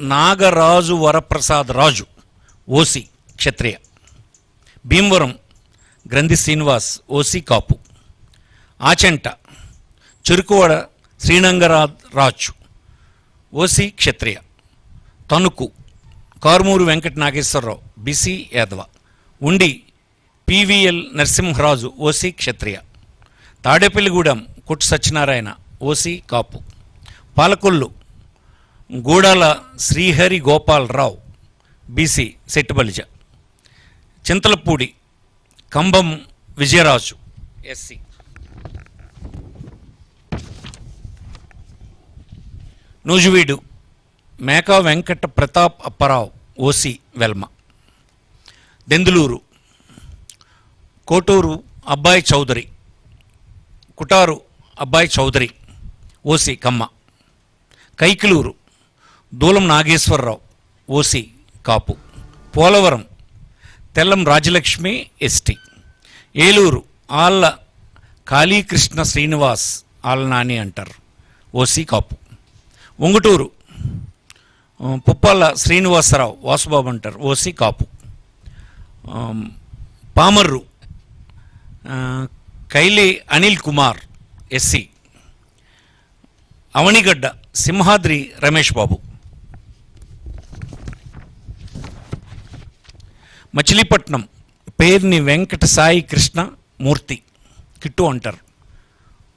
Nagaraju Varaprasad Raju OC Kshatriya. Bhimavaram Granthi Srinivas OC Kapu. Achanta Cherukuvada Srinangaraj Raju OC Kshatriya. Tanuku Karumuru Venkata Nageswararao BC Yadava. Undi PVL Narasimharaju OC Kshatriya. Tadepalligudem కుట్ Satyanarayana OC Kapu. Palakollu Gudala Srihari Gopalarao BC Settibalija. Chintalapudi Kambam Vijayaraju SC. Nuzvid Meka Venkata Pratap Apparao OC Velama. Denduluru Koturu Abbayi Chowdary Kotaru Abbayi Chowdary OC Kamma. Kaikaluru Dulam Nageswararao OC Kapu. Polavaram Tellam Rajalakshmi ST. Eluru Alla Kalikrishna Srinivas Alla Nani అంటారు OC Kapu. Unguturu Puppala Srinivasarao Vasubabu అంటారు OC Kapu. Pamarru Kaile Anil Kumar SC. Avanigadda Simhadri Ramesh Babu. Machilipatnam. Perni Venkata Sai Krishna Murthy. Kittu అంటారు.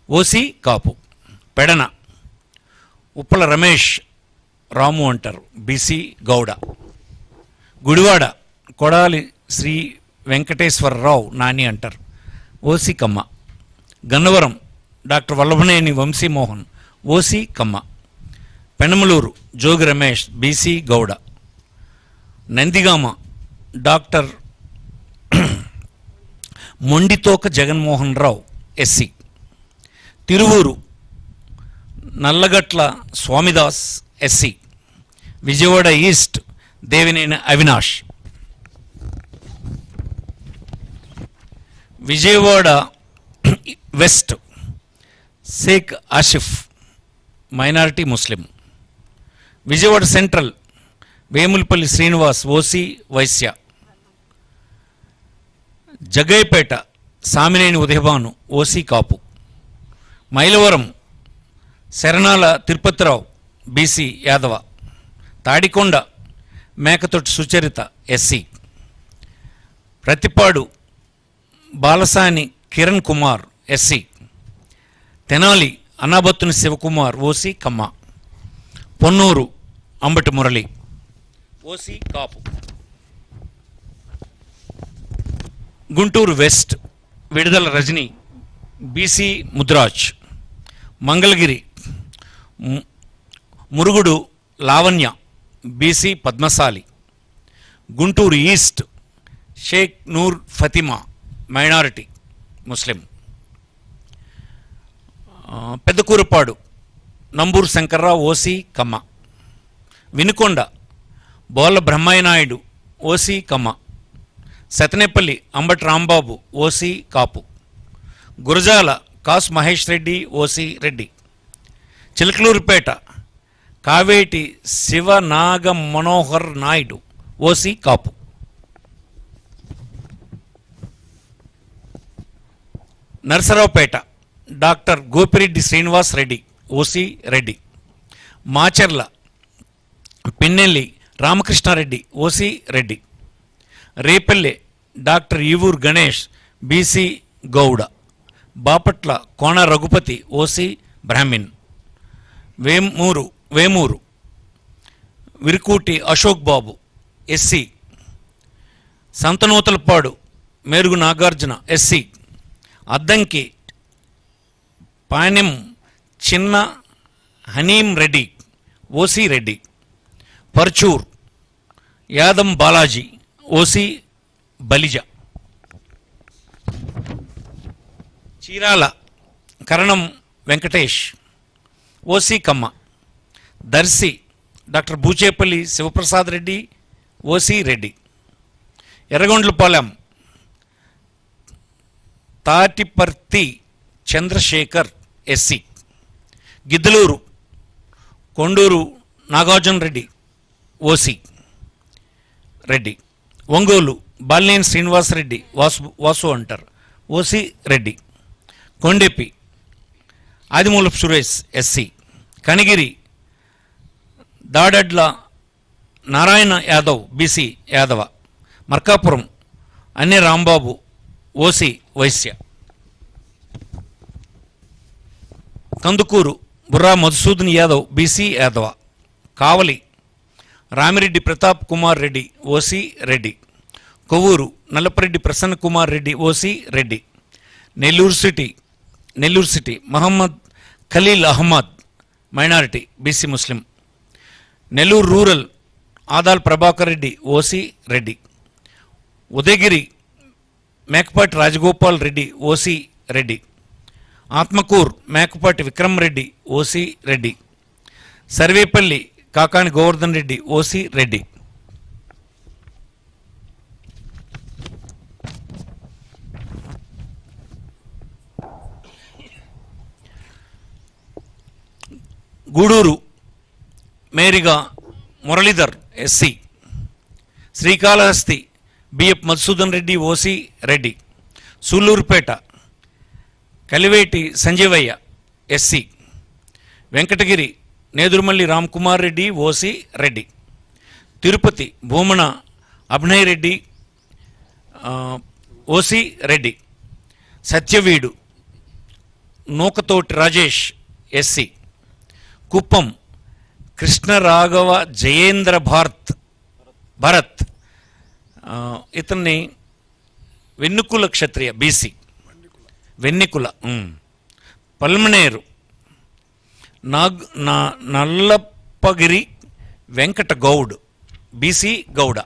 OC Kapu. Pedana. Uppala Ramesh Ramu అంటారు. BC Gowda. Gudivada. Kodali Sri Venkateswararao Nani అంటారు. OC Kamma. Gannavaram. Doctor Vallabhaneni Vamsimohan. OC Kamma. Penamaluru. Jogi Ramesh BC Gouda. Nandigama. Doctor Monditoka Jaganmohan Rao SC. Tiruvuru Nallagatla Swamidas SC. Vijayawada east Devineni Avinash. Vijayawada west Sheikh Asif minority Muslim. Vijayawada central Vemulapalli Srinivas OC Vaishya. Jaggayyapeta Samineni Udayabhanu OC Kapu. Mylavaram Saranala Tirupatirao BC Yadava. Tadikonda Mekathoti Sucharitha SC. Prathipadu Balasani Kiran Kumar SC. Tenali Anabathuni Sivakumar OC Kamma. Ponnuru Ambati Murali OC Kapu. Guntur west Vidadala Rajini BC Mudiraj Mangalagiri Murugudu Lavanya BC Padmasali Guntur east Sheikh Noor Fathima minority Muslim. Pedakurapadu Namburu Sankarrao OC Kamma. Vinukonda Bolla Brahmaiah Naidu OC Kamma. Sattenapalli Ambati Rambabu OC Kapu. Gurajala Kasu Mahesh Reddy OC Reddy. Chilakaluripet Kaveti Sivanaga Manohar Naidu OC Kapu. Narasaraopet doctor Gopireddy Srinivas Reddy OC Reddy. Macherla Pinnelli Ramakrishnareddy OC Reddy. Repalle doctor Eevuru Ganesh BC Gouda Bapatla Kona Raghupathi OC Brahmin Vemuru Vemuru Varikuti Ashok Babu SC Santhanuthalapadu Merugu Nagarjuna SC Addanki Panyam Chinna Hanim Reddy OC Reddy Parchur Yadam Balaji OC Balija. Chirala Karanam Venkatesh OC Kamma Darsi doctor Buchepalli Sivaprasad Reddy OC Reddy. Yerragondapalem Tatiparthi Chandrasekhar SC. Giddalur Konduru Nagarjuna Reddy OC Reddy. Ongole Balineni Srinivasareddy Vasu Vasu అంటారు. OC Reddy. Kondapi Adimulapu Suresh SC. Kanigiri. Dadadla Narayana Yadav BC Yadava. Markapuram. Anya Rambabu OC Vaishya. Kandukur. Burra Madhusudan Yadav BC Yadava. Kavali. Ramireddy Pratap Kumar Reddy OC Reddy. Kovur Nallapareddy Prasanna Kumar Reddy OC Reddy. Nellore city Nellore city Mohammed Khaleel Ahmed minority BC Muslim. Nellore rural Adala Prabhakar Reddy OC Reddy. Udayagiri Mekapati Rajagopal Reddy OC Reddy. Atmakur Mekapati Vikram Reddy OC Reddy. Sarvepalli Kakani Govardhan Reddy OC Reddy. Gudur Meriga Muralidhar SC Srikalahasti BF Madhusudan Reddy OC Reddy Sullurpeta Kaliveti Sanjeevaiah SC Venkatagiri Nedurumalli Ramkumar Reddy OC Reddy Tirupati Bhumana Abhinay Reddy OC Reddy Satyavedu Nukathoti Rajesh SC. Kuppam. Krishnaraghava Jayendra Bharat Bharat. ఇతన్ని Vannikula Kshatriya BC Vannikula Palamaner. Nag నా Nallappagiri Venkata Goud BC Gouda.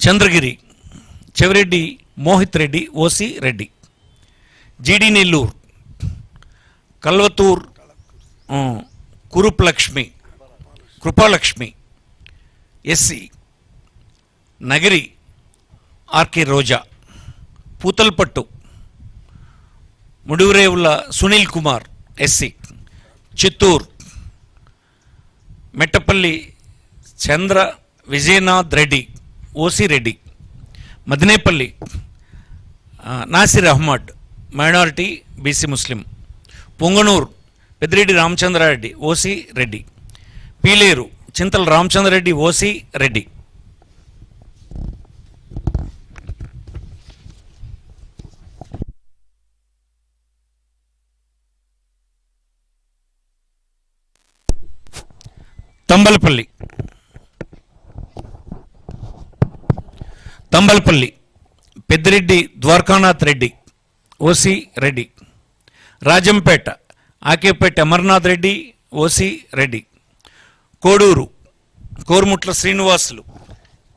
Chandragiri Chevireddy Mohith Reddy OC Reddy. GD Nellore Kalathur Kuruplakshmi Kurup Lakshmi Krupalakshmi SC Nagari RK Roja Puthalapattu Mudivarevula Sunil Kumar SC Chittoor Mettapalli Chandra Vijayanath Reddy OC Reddy Madanapalle Nasir Ahmed minority BC Muslim. Punganur Peddireddy Ramachandrareddy OC Reddy. Pileru Chintala Ramachandrareddy OC Reddy. Thamballapalle. Thamballapalle Peddireddy Dwarakanath Reddy. OC Reddy. Rajampet Akepati Amarnath Reddy OC Reddy. Koduru Korumutla Srinivasulu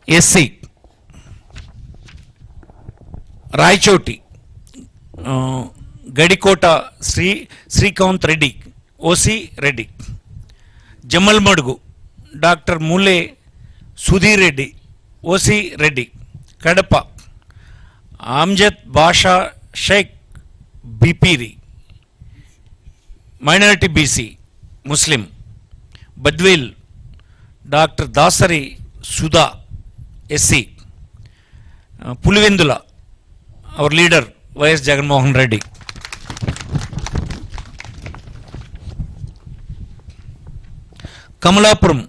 SC. Rayachoti Gadikota Sri Srikanth Reddy OC Reddy. Jammalamadugu doctor Mule Sudheer Reddy OC Reddy. Kadapa Amjad Basha Sheikh Bepari minority BC Muslim Badvel doctor Dasari Sudha SC Pulivendula our leader YS Jaganmohan Reddy Kamalapuram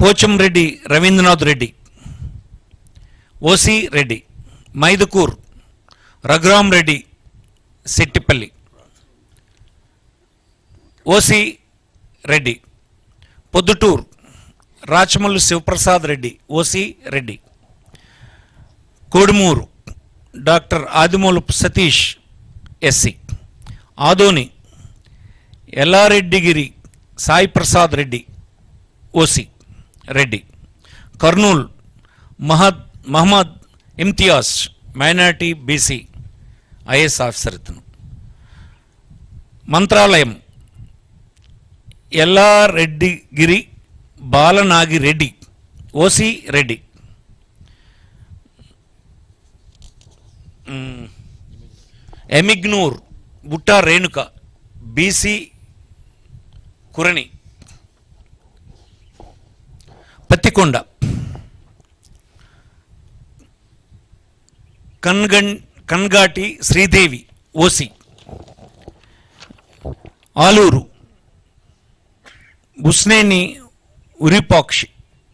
Pochamreddy Ravindranath Reddy OC Reddy Mydukur Raghurama Reddy Settipalli OC Reddy. Proddatur Rachamallu Sivaprasad Reddy OC Reddy. Kodumur doctor Adimulapu Satish SC. Adoni Yellareddygiri Sai Prasad Reddy OC Reddy. Kurnool Mahad Mohammed Imtiaz minority BC. IAS officer ఇతను. Mantralayam. Yellareddygiri Balanagi Reddy OC Reddy. Yemmiganur Butta Renuka BC Kurni. Pattikonda. Kangan Kangati Sridevi OC. Aluru. Busineni Virupakshi.